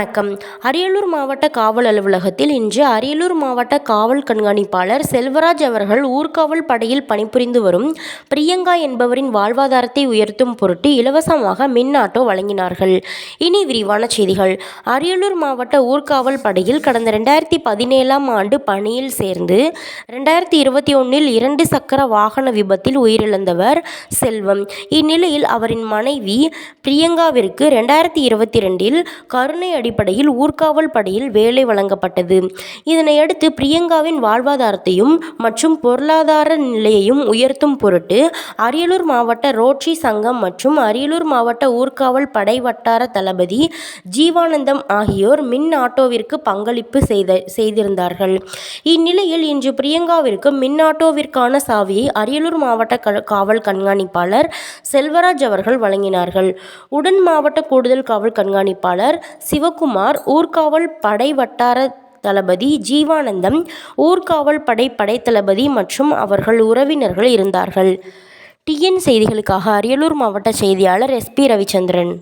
வணக்கம். அரியலூர் மாவட்ட காவல் அலுவலகத்தில் இன்று அரியலூர் மாவட்ட காவல் கண்காணிப்பாளர் செல்வராஜ் அவர்கள் ஊர்காவல் படையில் பணிபுரிந்து வரும் பிரியங்கா என்பவரின் வாழ்வாதாரத்தை உயர்த்தும் பொருட்டு இலவசமாக மின் ஆட்டோ வழங்கினார்கள். இனி விரிவான செய்திகள். அரியலூர் மாவட்ட ஊர்காவல் படையில் கடந்த ரெண்டாயிரத்தி பதினேழாம் ஆண்டு பணியில் சேர்ந்து ரெண்டாயிரத்தி இருபத்தி ஒன்றில் இரண்டு சக்கர வாகன விபத்தில் உயிரிழந்தவர் செல்வம். இந்நிலையில் அவரின் மனைவி பிரியங்காவிற்கு ரெண்டாயிரத்தி இருபத்தி ரெண்டில் கருணை அடி அடிப்படையில் ஊர்காவல் படையில் வேலை வழங்கப்பட்டது. இதனையடுத்து பிரியங்காவின் வாழ்வாதாரத்தையும் மற்றும் பொருளாதார நிலையையும் உயர்த்தும் பொருட்டு அரியலூர் மாவட்ட ரோட்டரி சங்கம் மற்றும் அரியலூர் மாவட்ட ஊர்காவல் படை வட்டார தளபதி ஜீவானந்தம் ஆகியோர் மின் ஆட்டோவிற்கு பங்களிப்பு செய்த செய்திருந்தார்கள். இந்நிலையில் இன்று பிரியங்காவிற்கு மின் ஆட்டோவிற்கான சாவியை அரியலூர் மாவட்ட க- காவல் கண்காணிப்பாளர் செல்வராஜ் அவர்கள் வழங்கினார்கள். உடன் மாவட்ட கூடுதல் காவல் கண்காணிப்பாளர் சிவகுமார் ஊர்காவல் படை வட்டார தளபதி ஜீவானந்தம் ஊர்காவல் படை படைத்தளபதி மற்றும் அவர்கள் உறவினர்கள் இருந்தார்கள். டிஎன் செய்திகளுக்காக அரியலூர் மாவட்ட செய்தியாளர் எஸ்பி ரவிச்சந்திரன்.